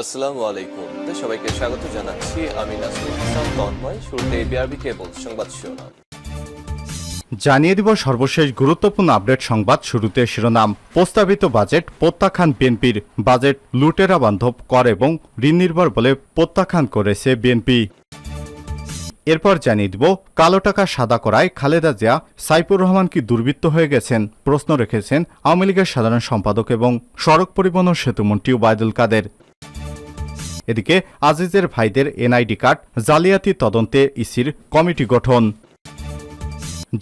আসসালামু আলাইকুম। সবাইকে স্বাগত জানাচ্ছি। আমি ইসলাম, তন্ময়। শুরুতে বিআরবি কেবল সংবাদ শিরোনাম। জানিয়ে দিব সর্বশেষ গুরুত্বপূর্ণ আপডেট সংবাদ। শুরুতে শিরোনাম, প্রস্তাবিত বাজেট, প্রত্যাখ্যান বিএনপির বাজেট লুটেরা বান্ধব কর এবং ঋণ নির্ভর বলে প্রত্যাখ্যান করেছে বিএনপি এরপর জানিয়ে দিব, কালো টাকা সাদা করায় খালেদা জিয়া, সাইফুর রহমান কি দুর্বৃত্ত হয়ে গেছেন? প্রশ্ন রেখেছেন আওয়ামী লীগের সাধারণ সম্পাদক এবং সড়ক পরিবহন ও সেতুমন্ত্রী ওবায়দুল কাদের। এদিকে আজিজের ভাইদের এনআইডি কার্ড জালিয়াতি তদন্তে ইসির কমিটি গঠন।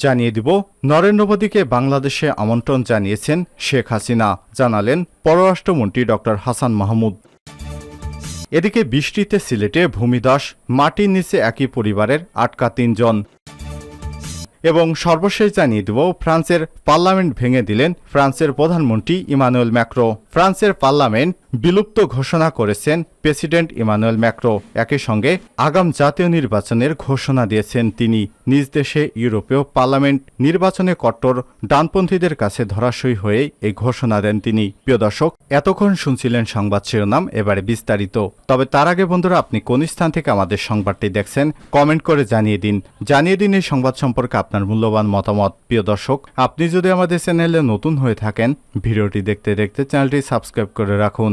জানিয়ে দিব, নরেন্দ্র মোদীকে বাংলাদেশে আমন্ত্রণ জানিয়েছেন শেখ হাসিনা, জানালেন পররাষ্ট্রমন্ত্রী ড. হাসান মাহমুদ। এদিকে বৃষ্টিতে সিলেটে ভূমিধস, মাটির নিচে একই পরিবারের আটকা তিনজন। এবং সর্বশেষ জানিয়ে দেব, ফ্রান্সের পার্লামেন্ট ভেঙে দিলেন ফ্রান্সের প্রধানমন্ত্রী ইমানুয়েল ম্যাক্রো। ফ্রান্সের পার্লামেন্ট বিলুপ্ত ঘোষণা করেছেন প্রেসিডেন্ট ইমানুয়েল ম্যাক্রো। একই সঙ্গে আগাম জাতীয় নির্বাচনের ঘোষণা দিয়েছেন তিনি। নিজ দেশে ইউরোপীয় পার্লামেন্ট নির্বাচনে কট্টর ডানপন্থীদের কাছে ধরাশয়ী হয়ে এই ঘোষণা দেন তিনি। প্রিয় দর্শক, এতক্ষণ শুনছিলেন সংবাদ শিরোনাম, এবারে বিস্তারিত। তবে তার আগে বন্ধুরা, আপনি কোন স্থান থেকে আমাদের সংবাদটি দেখছেন, কমেন্ট করে জানিয়ে দিন। জানিয়ে দিন এই সংবাদ সম্পর্কে আপনার মূল্যবান মতামত। প্রিয় দর্শক, আপনি যদি আমাদের চ্যানেলে নতুন হয়ে থাকেন, ভিডিওটি দেখতে দেখতে চ্যানেলটি সাবস্ক্রাইব করে রাখুন।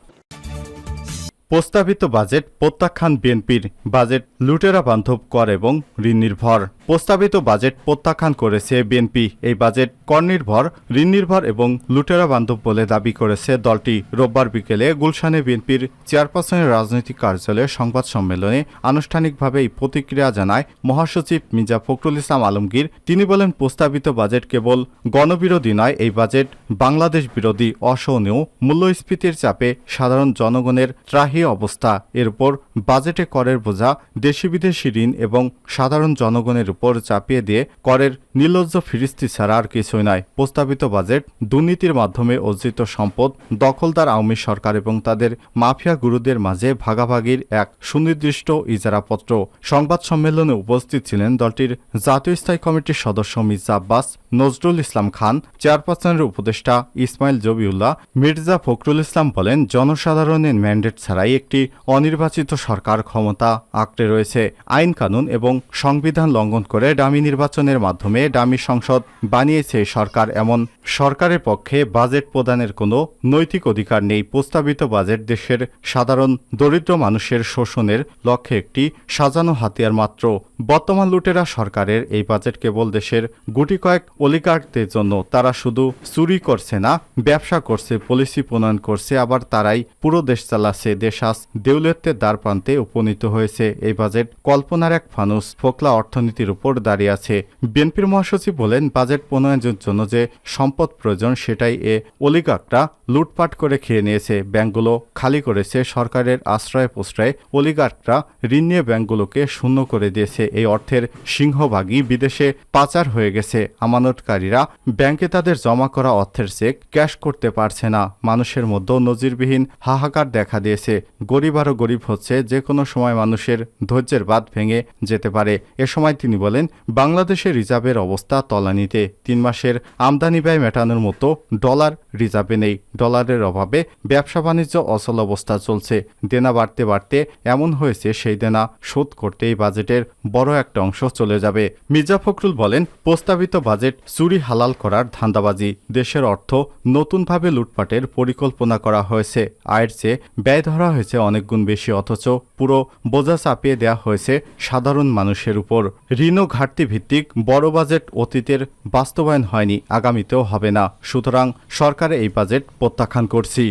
প্রস্তাবিত বাজেট প্রত্যাখ্যান বিএনপির বাজেট লুটেরা বান্ধব কর এবং ঋণ নির্ভর। প্রস্তাবিত বাজেট প্রত্যাখ্যান করেছে বিএনপি। এই বাজেট কর নির্ভর, ঋণ নির্ভর এবং লুটেরা বান্ধব বলে দাবি করেছে দলটি। রোববার বিকেলে গুলশানে বিএনপির চেয়ারপারসনের রাজনৈতিক কার্যালয়ে সংবাদ সম্মেলনে আনুষ্ঠানিকভাবে এই প্রতিক্রিয়া জানায় মহাসচিব মির্জা ফখরুল ইসলাম আলমগীর। তিনি বলেন, প্রস্তাবিত বাজেট কেবল গণবিরোধী নয়, এই বাজেট বাংলাদেশ বিরোধী অসহনীয়, মূল্যস্ফীতির চাপে সাধারণ জনগণের ত্রাহি অবস্থা। এর উপর বাজেটে করের বোঝা দেশি বিদেশি ঋণ এবং সাধারণ জনগণের উপর চাপিয়ে দিয়ে করের নির্লজ্জ ফিরিস্তি ছাড়া আর কিছুই নয় প্রস্তাবিত বাজেট দুর্নীতির মাধ্যমে অর্জিত সম্পদ দখলদার আওয়ামী সরকার এবং তাদের মাফিয়া গুরুদের মাঝে ভাগাভাগির এক সুনির্দিষ্ট ইজারাপত্র। সংবাদ সম্মেলনে উপস্থিত ছিলেন দলটির জাতীয় স্থায়ী কমিটির সদস্য মির্জা আব্বাস, নজরুল ইসলাম খান, চেয়ারপারসনের উপদেষ্টা ইসমাইল জবিউল্লাহ, মির্জা ফখরুল ইসলাম বলেন, জনসাধারণের ম্যান্ডেট ছাড়াই একটি অনির্বাচিত সরকার ক্ষমতা আঁকড়ে রয়েছে। আইন কানুন এবং সংবিধান লঙ্ঘন করে ডামি নির্বাচনের মাধ্যমে ডামি সংসদ বানিয়েছে সরকার। এমন সরকারের পক্ষে বাজেট প্রদানের কোনো নৈতিক অধিকার নেই। প্রস্তাবিত বাজেট দেশের সাধারণ দরিদ্র মানুষের শোষণের লক্ষ্যে একটি সাজানো হাতিয়ার মাত্র। বর্তমান লুটেরা সরকারের এই বাজেট কেবল দেশের গুটি কয়েক অলিগার্কদের জন্য। তারা শুধু চুরি করছে না, ব্যবসা করছে, পলিসি প্রণয়ন করছে, আবার তারাই পুরো দেশ চালাচ্ছে। দেশ আজ দেউলত্বের দ্বার প্রান্তে উপনীত হয়েছে। এই বাজেট কল্পনার এক ফানুস ফোকলা অর্থনীতির উপর দাঁড়িয়ে আছে। বিএনপির মহাসচিব বলেন, বাজেট প্রণয়নের জন্য যে সম্পদ প্রয়োজন, সেটাই এ অলিগার্করা লুটপাট করে খেয়ে নিয়েছে। ব্যাংকগুলো খালি করেছে সরকারের আশ্রয় প্রশ্রয়ে অলিগার্করা ঋণ নিয়ে ব্যাংকগুলোকে শূন্য করে দিয়েছে। এই অর্থের সিংহভাগই বিদেশে পাচার হয়ে গেছে। আমানতকারীরা ব্যাংকে তাদের জমা করা অর্থের চেক ক্যাশ করতে পারছে না। মানুষের মধ্যেও নজিরবিহীন হাহাকার দেখা দিয়েছে। গরিব আরও গরিব হচ্ছে যে কোনো সময় মানুষের ধৈর্যের বাদ ভেঙে যেতে পারে। এ সময় তিনি বলেন, বাংলাদেশের রিজার্ভের অবস্থা তলানিতে। তিন মাসের আমদানি ব্যয় মেটানোর মতো ডলার রিজার্ভে নেই। ডলারের অভাবে ব্যবসা বাণিজ্য অচল অবস্থা চলছে। দেনা বাড়তে বাড়তে এমন হয়েছে, সেই দেনা শোধ করতে এই বাজেটের বড় একটা অংশ চলে যাবে। মির্জা ফখরুল বলেন, প্রস্তাবিত বাজেট চুরি হালাল করার ধান্দাবাজি। দেশের অর্থ নতুনভাবে লুটপাটের পরিকল্পনা করা হয়েছে। আয়ের চেয়ে ব্যয় ধরা হয়েছে অনেক গুণ বেশি, অথচ পুরো বোঝা চাপিয়ে দেয়া হয়েছে সাধারণ মানুষের উপর। ঋণ ঘাটতি ভিত্তিক বড় বাজেট অতীতের বাস্তবায়ন হয়নি, আগামীতেও হবে না। সুতরাং সরকার এই বাজেট প্রত্যাখ্যান করছি।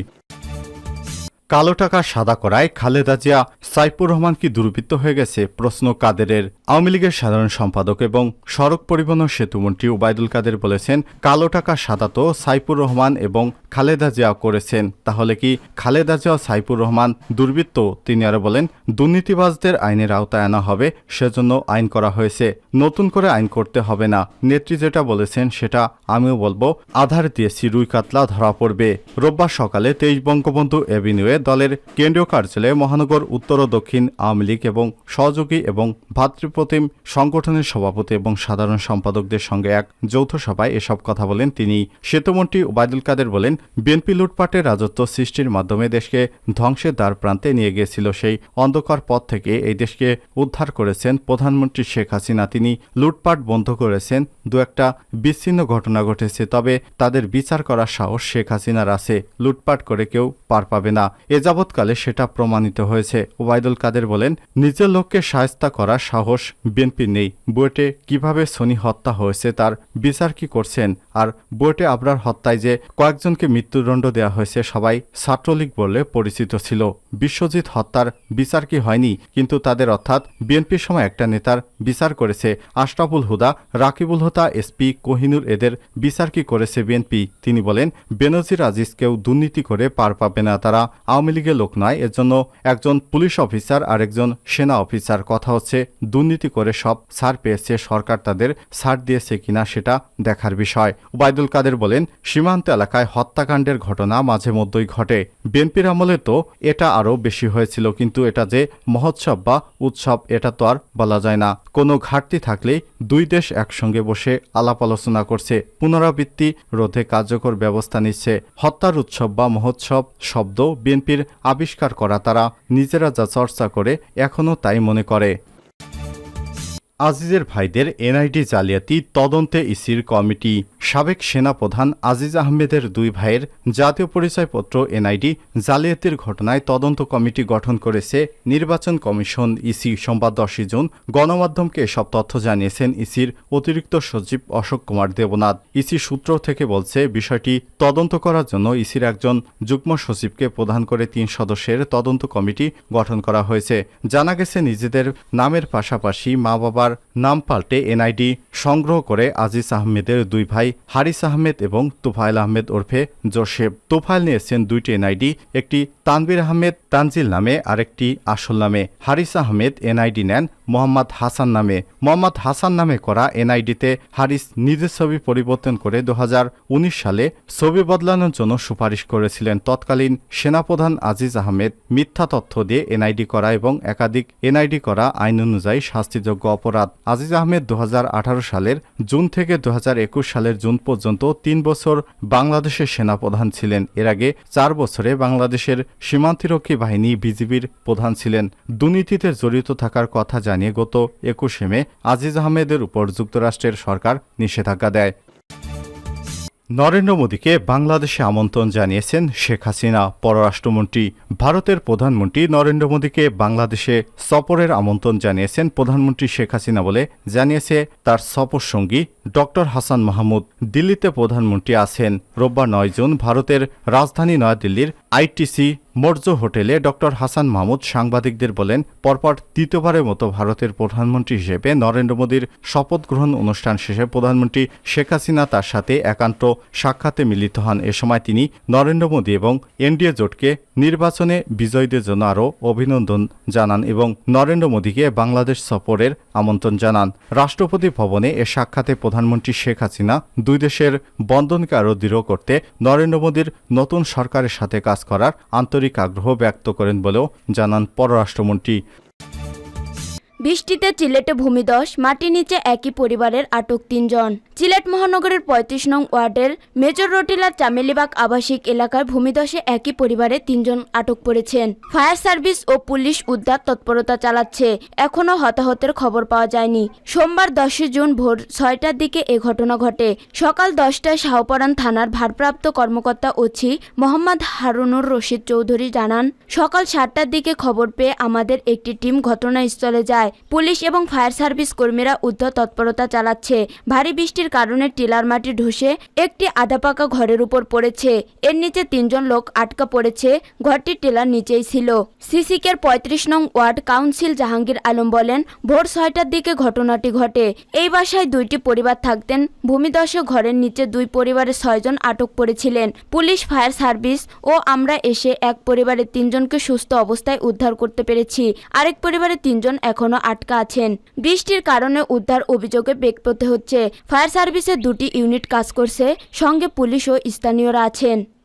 কালো টাকা সাদা করায় খালেদা জিয়া সাইফুর রহমান কি দুর্বৃত্ত হয়ে গেছে? প্রশ্ন কাদেরের। আওয়ামী লীগের সাধারণ সম্পাদক এবং সড়ক পরিবহন সেতুমন্ত্রী ওবায়দুল কাদের বলেছেন, কালো টাকা সাদা তো সাইফুর রহমান এবং খালেদা জিয়া করেছেন। তাহলে কি খালেদা জিয়া সাইফুর রহমান দুর্বৃত্ত? তিনি আরও বলেন, দুর্নীতিবাজদের আইনের আওতায় আনা হবে, সেজন্য আইন করা হয়েছে। নতুন করে আইন করতে হবে না। নেত্রী যেটা বলেছেন সেটা আমিও বলব। আধার দিয়েছি, রুই কাতলা ধরা পড়বে। রোববার সকালে তেইশ বঙ্গবন্ধু এভিনিউয়ে দলের কেন্দ্রীয় কার্যালয়ে মহানগর উত্তর ও দক্ষিণ আওয়ামী লীগ এবং সহযোগী এবং ভাতৃপ্রতিম সংগঠনের সভাপতি এবং সাধারণ সম্পাদকদের সঙ্গে এক যৌথ সভায় এসব কথা বলেন তিনি। সেতুমন্ত্রী ওবায়দুল কাদের বলেন, বিএনপি লুটপাটের রাজত্ব সৃষ্টির মাধ্যমে দেশকে ধ্বংসের দ্বার প্রান্তে নিয়ে গিয়েছিল সেই অন্ধকার পথ থেকে এই দেশকে উদ্ধার করেছেন প্রধানমন্ত্রী শেখ হাসিনা। তিনি লুটপাট বন্ধ করেছেন, দু একটা বিচ্ছিন্ন ঘটনা ঘটেছে, তবে তাদের বিচার করার সাহস শেখ হাসিনার আছে। লুটপাট করে কেউ পার পাবে না। এ যাবৎকালে সেটা প্রমাণিত হয়েছে। ওবায়দুল কাদের বলেন, নিজের লোককে সায়স্তা করার সাহস বিএনপির নেই। বুয়েটে কীভাবে সনি হত্যা হয়েছে তার বিচার কি করছেন? আর বুয়েটে আবরার হত্যায় যে কয়েকজনকে মৃত্যুদণ্ড দেওয়া হয়েছে সবাই ছাত্রলীগ বললে পরিচিত ছিল। বিশ্বজিৎ হত্যার বিচার কি হয়নি? কিন্তু তাদের অর্থাৎ বিএনপির সময় একটা নেতার বিচার করেছে আশরাফুল হুদা, রাকিবুল হুদা এসপি কোহিনুর এদের বিচার কি করেছে বিএনপি? তিনি বলেন, বেনজির আজিজকেও দুর্নীতি করে পার পাবে না তারা। আওয়ামী লীগের লোক নয় এর জন্য একজন পুলিশ অফিসার আর একজন সেনা অফিসার কথা হচ্ছে দুর্নীতি করে সব ছাড় পেয়েছে, সরকার তাদের ছাড় দিয়েছে কিনা সেটা দেখার বিষয়। ওবায়দুল কাদের বলেন, সীমান্ত এলাকায় হত্যাকাণ্ডের ঘটনা মাঝে মধ্যেই ঘটে। বিএনপির আমলে তো এটা আরও বেশি হয়েছিল, কিন্তু এটা যে মহোৎসব বা উৎসব, এটা তো আর বলা যায় না। কোনো ঘাটতি থাকলেই দুই দেশ একসঙ্গে বসে আলাপ আলোচনা করছে, পুনরাবৃত্তি রোধে কার্যকর ব্যবস্থা নিচ্ছে। হত্যার উৎসব বা মহোৎসব শব্দ বিএনপির আবিষ্কার করা তারা নিজেরা যা চর্চা করে এখনও তাই মনে করে। আজিজের ভাইদের এনআইডি জালিয়াতি তদন্তে ইসির কমিটি। সাবেক সেনাপ্রধান আজিজ আহমেদের দুই ভাইয়ের জাতীয় পরিচয়পত্র এনআইডি জালিয়াতির ঘটনায় তদন্ত কমিটি গঠন করেছে নির্বাচন কমিশন ইসি সোমবার দশই জুন। গণমাধ্যমকে এসব তথ্য জানিয়েছেন ইসির অতিরিক্ত সচিব অশোক কুমার দেবনাথ। ইসি সূত্র থেকে বলছে, বিষয়টি তদন্ত করার জন্য ইসির একজন যুগ্ম সচিবকে প্রধান করে তিন সদস্যের তদন্ত কমিটি গঠন করা হয়েছে। জানা গেছে, নিজেদের নামের পাশাপাশি মা বাবার নাম পাল্টে এনআইডি সংগ্রহ করে আজিজ আহমেদের দুই ভাই হারিস আহমেদ এবং তুফাইল আহমেদ ওরফে জোসেফ। তুফাইল নিয়েছেন দুইটি এনআইডি, একটি তানবির আহমেদ তানজিল নামে, আরেকটি আসল নামে। হারিস আহমেদ এনআইডি নেন মোহাম্মদ হাসান নামে। মোহাম্মদ হাসান নামে করা এনআইডিতে হারিস নিজের ছবি পরিবর্তন করে দু হাজার উনিশ সালে ছবি বদলানোর জন্য সুপারিশ করেছিলেন। তৎকালীন সেনাপ্রধান আজিজ আহমেদ মিথ্যা তথ্য দিয়ে এনআইডি করা এবং একাধিক এনআইডি করা আইন অনুযায়ী শাস্তিযোগ্য অপরাধ আজিজ আহমেদ দু হাজার আঠারো সালের জুন থেকে দুহাজার একুশ সালের জুন পর্যন্ত তিন বছর বাংলাদেশের সেনাপ্রধান ছিলেন। এর আগে চার বছরে বাংলাদেশের সীমান্তিরক্ষী বাহিনী বিজিবির প্রধান ছিলেন। দুর্নীতিতে জড়িত থাকার কথা জানিয়ে গত একুশে মে আজিজ আহমেদের উপর যুক্তরাষ্ট্রের সরকার নিষেধাজ্ঞা দেয়। নরেন্দ্র মোদীকে বাংলাদেশে আমন্ত্রণ জানিয়েছেন শেখ হাসিনা। পররাষ্ট্রমন্ত্রী, ভারতের প্রধানমন্ত্রী নরেন্দ্র মোদীকে বাংলাদেশে সফরের আমন্ত্রণ জানিয়েছেন প্রধানমন্ত্রী শেখ হাসিনা বলে জানিয়েছে তার সফর সঙ্গী ডক্টর হাসান মাহমুদ। দিল্লিতে প্রধানমন্ত্রী আছেন। রোববার নয় জুন ভারতের রাজধানী নয়াদিল্লির আইটিসি মৌর্য হোটেলে ডক্টর হাসান মাহমুদ সাংবাদিকদের বলেন, পরপর তৃতীয়বারের মতো ভারতের প্রধানমন্ত্রী হিসেবে নরেন্দ্র মোদীর শপথ গ্রহণ অনুষ্ঠান শেষে প্রধানমন্ত্রী শেখ হাসিনা তার সাথে একান্ত সাক্ষাতে মিলিত হন। এ সময় তিনি নরেন্দ্র মোদী এবং এনডিএ জোটকে নির্বাচনে বিজয়ীদের জন্য আরও অভিনন্দন জানান এবং নরেন্দ্র মোদীকে বাংলাদেশ সফরের আমন্ত্রণ জানান। রাষ্ট্রপতি ভবনে এ সাক্ষাতে প্রধানমন্ত্রী শেখ হাসিনা দুই দেশের বন্ধনকে আরও দৃঢ় করতে নরেন্দ্র মোদীর নতুন সরকারের সাথে কাজ করার আন্তরিক আগ্রহ ব্যক্ত করেন বলেও জানান পররাষ্ট্রমন্ত্রী। বৃষ্টিতে চিলেটে ভূমিধস মাটির নিচে একই পরিবারের আটক তিনজন। চিলেট মহানগরের পঁয়ত্রিশ নং ওয়ার্ডের মেজর রটিলার চামেলিবাগ আবাসিক এলাকার ভূমিধসে একই পরিবারে তিনজন আটক পড়েছেন। ফায়ার সার্ভিস ও পুলিশ উদ্ধার তৎপরতা চালাচ্ছে। এখনও হতাহতের খবর পাওয়া যায়নি। সোমবার দশই জুন ভোর ছয়টার দিকে এ ঘটনা ঘটে। সকাল দশটায় শাহপরান থানার ভারপ্রাপ্ত কর্মকর্তা ওছি মোহাম্মদ হারুনুর রশিদ চৌধুরী জানান, সকাল সাতটার দিকে খবর পেয়ে আমাদের একটি টিম ঘটনাস্থলে যায়। যায় পুলিশ এবং ফায়ার সার্ভিস কর্মীরা উদ্ধার তৎপরতা চালাচ্ছে। ভারী বৃষ্টির কারণে টিলার মাটি ধসে একটি আধাপাকা ঘরের উপর পড়েছে। এর নিচে তিনজন লোক আটকা পড়েছে। ঘরটি টিলার নিচেই ছিল। সিসিকের পঁয়ত্রিশ নং ওয়ার্ড কাউন্সিল জাহাঙ্গীর আলম বলেন, ভোর ছয়টার দিকে ঘটনাটি ঘটে। এই বাসায় দুইটি পরিবার থাকতেন। ভূমিদশে ঘরের নিচে দুই পরিবারের ছয়জন আটক করেছিলেন পুলিশ, ফায়ার সার্ভিস ও আমরা এসে এক পরিবারের তিনজনকে সুস্থ অবস্থায় উদ্ধার করতে পেরেছি। আরেক পরিবারের তিনজন এখনও আটকা আছেন। বৃষ্টির কারণে উদ্ধার অভিযোগে বেগ হচ্ছে। ফায়ার সার্ভিসের দুটি ইউনিট কাজ করছে। সঙ্গে পুলিশ ও স্থানীয়রা আছেন।